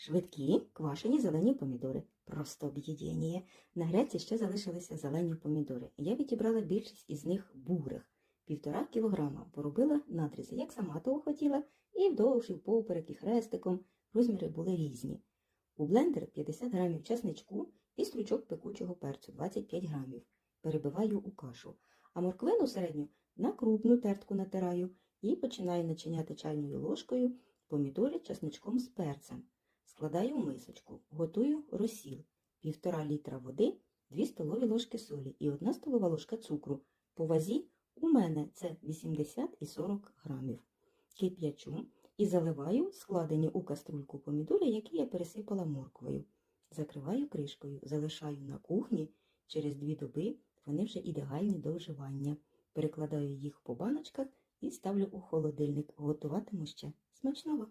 Швидкі квашені зелені помідори. Просто об'єднання. На греці ще залишилися зелені помідори. Я відібрала більшість із них бурих. Півтора кілограма поробила надрізи, як сама того хотіла, і вдовж, і впоперек, і хрестиком. Розміри були різні. У блендер 50 грамів чесничку і стручок пекучого перцю 25 грамів. Перебиваю у кашу. А морквину середню на крупну тертку натираю і починаю начиняти чайною ложкою помідори чесничком з перцем. Складаю в мисочку, готую розсіл, півтора літра води, 2 столові ложки солі і 1 столова ложка цукру. По вазі у мене це 80 і 40 грамів. Кип'ячу і заливаю складені у каструльку помідори, які я пересипала морквою. Закриваю кришкою, залишаю на кухні. Через дві доби вони вже ідеальні до вживання. Перекладаю їх по баночках і ставлю у холодильник. Готуватиму ще смачного.